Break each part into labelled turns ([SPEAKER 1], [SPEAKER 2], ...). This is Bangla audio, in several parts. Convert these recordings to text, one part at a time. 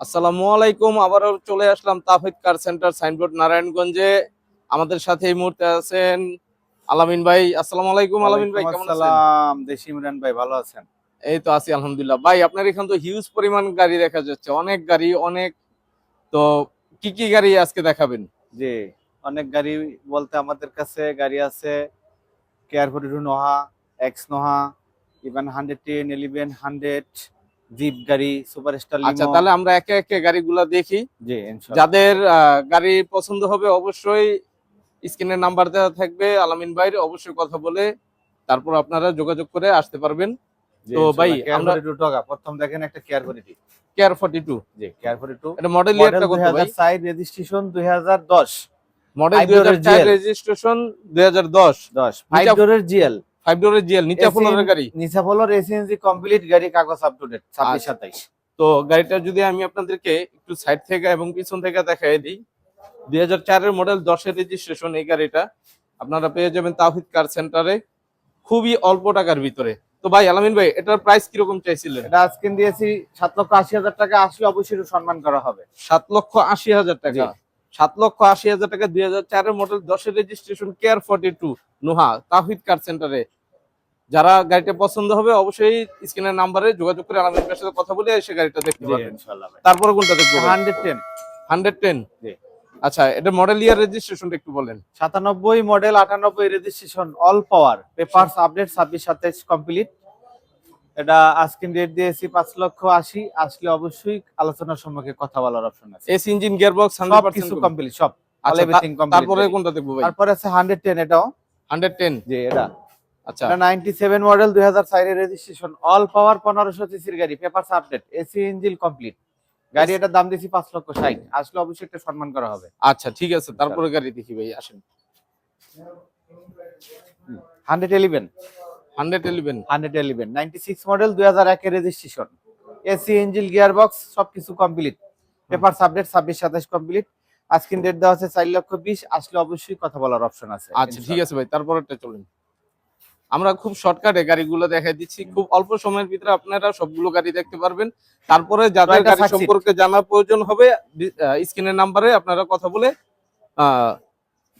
[SPEAKER 1] আসসালামু আলাইকুম আবারও চলে আসলাম তাফিদ কার সেন্টার সাইনবোর্ড নারায়ণগঞ্জে। আমাদের সাথে এই মুহূর্তে আছেন আলামিন ভাই। আসসালামু আলাইকুম আলামিন ভাই কেমন আছেন?
[SPEAKER 2] দেশি ইমরান ভাই ভালো আছেন?
[SPEAKER 1] এই তো আছি আলহামদুলিল্লাহ। ভাই আপনার এখানে তো হিউজ পরিমাণ গাড়ি দেখা যাচ্ছে অনেক গাড়ি অনেক। তো কি কি গাড়ি আজকে দেখাবেন?
[SPEAKER 2] জি অনেক গাড়ি বলতে আমাদের কাছে গাড়ি আছে K R forty two Noah X Noah even hundred ten eleven hundred jeep গাড়ি সুপার স্টার
[SPEAKER 1] আচ্ছা তাহলে আমরা একে একে গাড়িগুলো দেখি। যাদের গাড়ি পছন্দ হবে অবশ্যই স্ক্রিনের নাম্বার দেওয়া থাকবে আলামিন ভাইয়ের অবশ্যই কথা বলে তারপর আপনারা যোগাযোগ করে আসতে পারবেন। তো ভাই, আমরা-
[SPEAKER 2] টাকা প্রথম দেখেন একটা K R forty
[SPEAKER 1] K R forty two
[SPEAKER 2] G K R forty two
[SPEAKER 1] এটা মডেল ইয়ারটা কত ভাই?
[SPEAKER 2] হাজার সাইড রেজিস্ট্রেশন দুই হাজার দশ।
[SPEAKER 1] মডেল
[SPEAKER 2] Five
[SPEAKER 1] দুই হাজার
[SPEAKER 2] door
[SPEAKER 1] চার
[SPEAKER 2] GL
[SPEAKER 1] রেজিস্ট্রেশন দুই হাজার দশ।
[SPEAKER 2] দশ। ফাইভ
[SPEAKER 1] নিচা-
[SPEAKER 2] ডোরের জিএল
[SPEAKER 1] ফাইভ ডোরের জিএল নিচা গাড়ি?
[SPEAKER 2] নিচা ফলোর এসিএনজি কমপ্লিট গাড়ি কাগজ আপ টু ডেট ছাব্বিশ
[SPEAKER 1] আচ্ছা।
[SPEAKER 2] সাতাইশ।
[SPEAKER 1] তো গাড়িটা যদি আমি আপনাদেরকে একটু সাইড থেকে এবং পিছন থেকে দেখাই দিই দুই হাজার চারের মডেল দশের রেজিস্ট্রেশন এই গাড়িটা আপনারা পেয়ে যাবেন তাহিদ কার সেন্টারে খুবই অল্প টাকার ভিতরে। তো ভাই আলামিন ভাই এটার প্রাইস কীরকম চাইছিলেন?
[SPEAKER 2] এটা আজকে দিয়েছি সাত লক্ষ আশি হাজার টাকা আসলে অবশ্যই সম্মান করা হবে।
[SPEAKER 1] সাত লক্ষ আশি হাজার টাকা। সাত লক্ষ আশি হাজার টাকা দুই হাজার চারের মডেল দশের registration care forty two Noha তাহিদ কার সেন্টারে যারা গাড়িটা পছন্দ হবে অবশ্যই স্ক্রিনের নাম্বারে যোগাযোগ করে আলামিন ভাইয়ের সাথে কথা বলে এসে গাড়িটা দেখতে পারবেন। তারপরে কোনটা দেখব
[SPEAKER 2] হান্ড্রেড টেন।
[SPEAKER 1] Hundred ten?
[SPEAKER 2] জি।
[SPEAKER 1] আচ্ছা এটা মডেল ইয়ার রেজিস্ট্রেশনটা একটু বলেন।
[SPEAKER 2] সাতানব্বই মডেল আটানব্বই registration all power papers update ছাব্বিশ সাতাইশ কমপ্লিট এটা আজকে ডেট দিয়েছি পাঁচ লক্ষ আশি। আসলে অবশ্যই আলোচনার সম্মুখে কথা বলার অপশন আছে।
[SPEAKER 1] এস ইঞ্জিন গিয়ার বক্স
[SPEAKER 2] সব কিছু কমপ্লিট সব।
[SPEAKER 1] আচ্ছা তারপরে কোনটা দেখব ভাই?
[SPEAKER 2] তারপরে আছে হান্ড্রেড টেন এটাও।
[SPEAKER 1] Hundred ten?
[SPEAKER 2] যে এটা।
[SPEAKER 1] আচ্ছা।
[SPEAKER 2] মডেল রেজিস্ট্রেশন অল পাওয়ার সিসির গাড়ি papers update AC engine complete গাড়ি এটার দাম লক্ষ ষাট। আসলে অবশ্যই একটা সম্মান করা হবে।
[SPEAKER 1] আচ্ছা ঠিক আছে তারপরে গাড়ি দেখি ভাই আসেন।
[SPEAKER 2] মডেল রেজিস্ট্রেশন এসি ইঞ্জিন সবকিছু কমপ্লিট পেপার কমপ্লিট আজকিন ডেট দেওয়া আছে চার লক্ষ বিশ। আসলে অবশ্যই কথা বলার অপশন আছে।
[SPEAKER 1] আচ্ছা ঠিক আছে ভাই তারপরেরটা চলুন। আমরা খুব শর্টকাটে গাড়িগুলো দেখাই দিচ্ছি। খুব অল্প সময়ের ভিতরে আপনারা সবগুলো গাড়ি দেখতে পারবেন। তারপরে যাদের গাড়ি সম্পর্কে জানার প্রয়োজন হবে স্ক্রিনের নাম্বারে আপনারা কথা বলে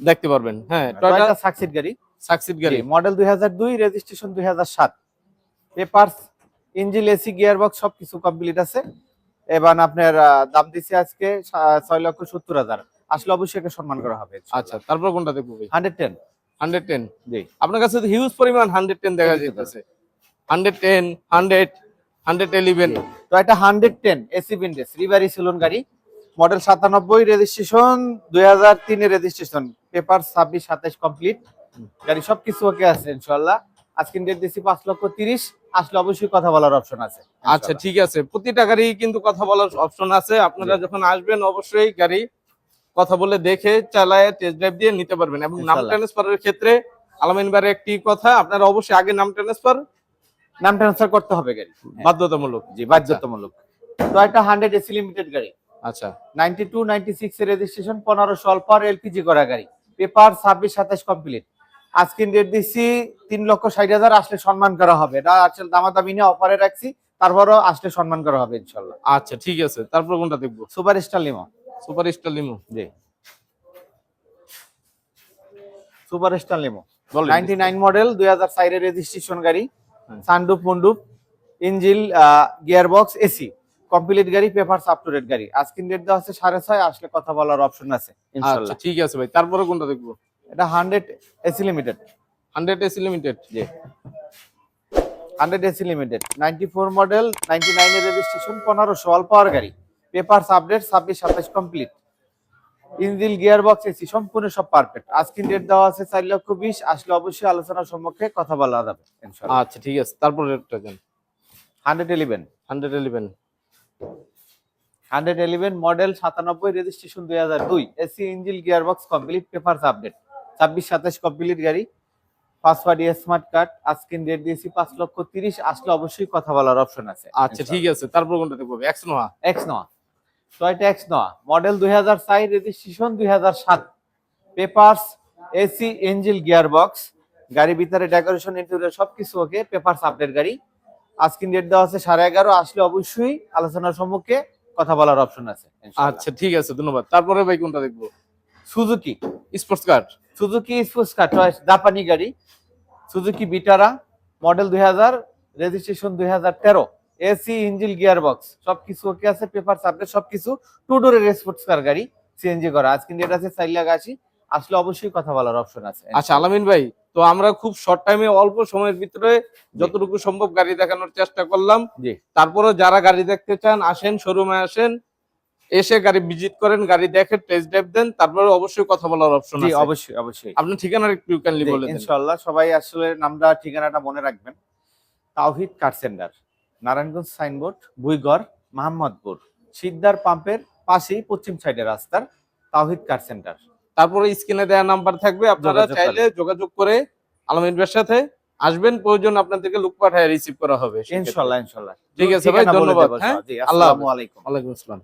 [SPEAKER 1] দেখতে পারবেন। হ্যাঁ টয়টা
[SPEAKER 2] সাকসিড গাড়ি।
[SPEAKER 1] সাকসিড গাড়ি।
[SPEAKER 2] মডেল দুই হাজার দুই রেজিস্ট্রেশন দুই হাজার সাত। Paper engine AC gear box সবকিছু কমপ্লিট আছে। এবার আপনার দাম দিচ্ছি আজকে সা- ছয় লক্ষ সত্তর হাজার। আসলে অবশ্যই সম্মান করা হবে
[SPEAKER 1] আচ্ছা তারপর কোনটা দেখব ভাই?
[SPEAKER 2] Hundred ten. জি।
[SPEAKER 1] আপনার কাছে হিউজ পরিমাণ হান্ড্রেড টেন দেখা যেতেছে hundred ten hundred hundred eleven.
[SPEAKER 2] তো এটা হান্ড্রেড টেন এসি বিন্ডেস রিভারি সেলুন গাড়ি। মডেল সাতানব্বই রেজিস্ট্রেশন দুই হাজার তিনের রেজিস্ট্রেশন। পেপার ছাব্বিশ সাতাইশ কমপ্লিট। গাড়ি সবকিছু ওকে আছে ইনশাল্লাহ আজকে ডেট দিচ্ছি পাঁচ লক্ষ তিরিশ। আসলে অবশ্যই কথা বলার অপশন আছে
[SPEAKER 1] আচ্ছা ঠিক আছে। প্রতিটা গাড়ি কিন্তু কথা বলার অপশন আছে। আপনারা যখন আসবেন অবশ্যই গাড়ি কথা বলে দেখে চালায় টেস্ট ড্রাইভ দিয়ে নিতে পারবেন। এবং নাম। ট্রান্সফারের ক্ষেত্রে আলামিন বারে একটি কথা আপনারা অবশ্যই আগে নাম ট্রান্সফার
[SPEAKER 2] নাম ট্রান্সফার করতে হবে গাড়ি।
[SPEAKER 1] বাধ্যতামূলক।
[SPEAKER 2] জি বাধ্যতামূলক। তো এটা হান্ড্রেড এসি লিমিটেড গাড়ি।
[SPEAKER 1] আচ্ছা।
[SPEAKER 2] নাইনটি টু নাইনটি সিক্স এর রেজিস্ট্রেশন পনেরো সলপার এলপিজি করা গাড়ি। পেপার ছাব্বিশ সাতাশ কমপ্লিট আজকে ডেট দিচ্ছি তিন লক্ষ ষাট হাজার আসলে সম্মান করা হবে। এটা আসলে দামাদামি নিয়ে অফারে রাখছি তারপরও আসলে সম্মান করা হবে ইনশাল্লাহ
[SPEAKER 1] আচ্ছা ঠিক আছে। তারপর কোনটা দেখব?
[SPEAKER 2] Super star limo
[SPEAKER 1] super star limo.
[SPEAKER 2] জি। Super star limo.
[SPEAKER 1] বলেন
[SPEAKER 2] নাইনটি নাইন মডেল দুই হাজার সাইডের রেজিস্ট্রেশন গাড়ি। সানডুপ মন্ডুপ engine gear box AC complete গাড়ি পেপার আপ টু ডেট গাড়ি। আজকিন ডেট দেওয়া আছে সাড়ে ছয় আসলে কথা বলার অপশন আছে
[SPEAKER 1] আচ্ছা
[SPEAKER 2] ইনশাল্লাহ
[SPEAKER 1] ঠিক আছে ভাই। তারপরে কোনটা দেখব?
[SPEAKER 2] এটা hundred AC limited
[SPEAKER 1] hundred AC limited
[SPEAKER 2] জি। Hundred AC limited ninety four model ninety নাইনের রেজিস্ট্রেশন পনেরোশো অল পাওয়ার গাড়ি। পেপার আপডেট ছাব্বিশ সাতাশ complete engine gear box AC সম্পূর্ণ সব পারফেক্ট আজকিন ডেট দেওয়া আছে চার লক্ষ বিশ আসলে অবশ্যই আলোচনার সম্মুখে কথা বলা যাবে
[SPEAKER 1] আচ্ছা ঠিক আছে। তারপর দেন।
[SPEAKER 2] Hundred eleven
[SPEAKER 1] hundred eleven
[SPEAKER 2] hundred eleven model সাতানব্বই রেজিস্ট্রেশন দুই হাজার দুই। AC engine gear box complete paper update ছাব্বিশ সাতাশ কমপ্লিট গাড়ি। পাসওয়ার্ড স্মার্ট কার্ড আজকিন ডেট দিয়েছি পাঁচ লক্ষ তিরিশ আসলে অবশ্যই কথা বলার অপশন আছে
[SPEAKER 1] আচ্ছা ঠিক আছে। তারপর কোনটা দেখব? X Noah
[SPEAKER 2] X Noah Toyota X Noah model দুই হাজার চার রেজিস্ট্রেশন দুই হাজার সাত। Papers AC engine gear box গাড়ির ভিতরে ডেকোরেশন ইন্টেরিয়র সবকিছু ওকে পেপার্স আপডেট গাড়ি। আজকিন ডেট দেওয়া আছে সাড়ে এগারো আসলে অবশ্যই আলোচনার সম্মুখে কথা বলার অপশন আছে
[SPEAKER 1] আচ্ছা ঠিক আছে ধন্যবাদ। তারপরে ভাই কোনটা দেখব?
[SPEAKER 2] Suzuki
[SPEAKER 1] sports car
[SPEAKER 2] Suzuki sports car জাপানি গাড়ি। সুজুকি বিটারা মডেল দুই হাজার রেজিস্ট্রেশন দুই হাজার তেরো। এসি ইঞ্জিল গিয়ার বক্স সবকিছু ওকে আছে পেপার সাবজেক্ট সবকিছু। টু ডোরের স্পোর্টস কার গাড়ি সিএনজি করা। আজকে ডেট আছে চার লাখ আশি। আসলে অবশ্যই কথা বলার অপশন আছে।
[SPEAKER 1] আচ্ছা আলামিন ভাই তো আমরা খুব শর্ট টাইমে অল্প সময়ের ভিতরে যতটুকু সম্ভব গাড়ি দেখানোর চেষ্টা করলাম।
[SPEAKER 2] জি।
[SPEAKER 1] তারপরে যারা গাড়ি দেখতে চান আসেন শোরুমে আসেন এসে গাড়ি ভিজিট করেন গাড়ি দেখে টেস্ট ড্রাইভ দেন তারপরে অবশ্যই কথা বলার অপশন
[SPEAKER 2] জি
[SPEAKER 1] আছে।
[SPEAKER 2] অবশ্যই অবশ্যই।
[SPEAKER 1] আপনার ঠিকানা একটু কাইন্ডলি বলে দেন।
[SPEAKER 2] ইনশাআল্লাহ সবাই আসলে নামটা ঠিকানাটা মনে রাখবেন। Tawhid car centre Narayanganj signboard বুইগড় Mohammadpur সিদ্ধার পাম্পের পাশেই পশ্চিম সাইডে রাস্তার তাওহিদ কার সেন্টার।
[SPEAKER 1] তারপরে স্ক্রিনে দেওয়া নাম্বার থাকবে আপনারা চাইলে যোগাযোগ করে আলম ইনভার সাথে আসবেন প্রয়োজন আপনাদেরকে লুক পাঠায় রিসিভ করা হবে ইনশাল্লাহ
[SPEAKER 2] ইনশাআল্লাহ ইনশাআল্লাহ
[SPEAKER 1] ঠিক আছে ভাই, ধন্যবাদ, হ্যাঁ? আল্লাহ
[SPEAKER 2] আলাইকুম।
[SPEAKER 1] ওয়ালাইকুম আসসালাম।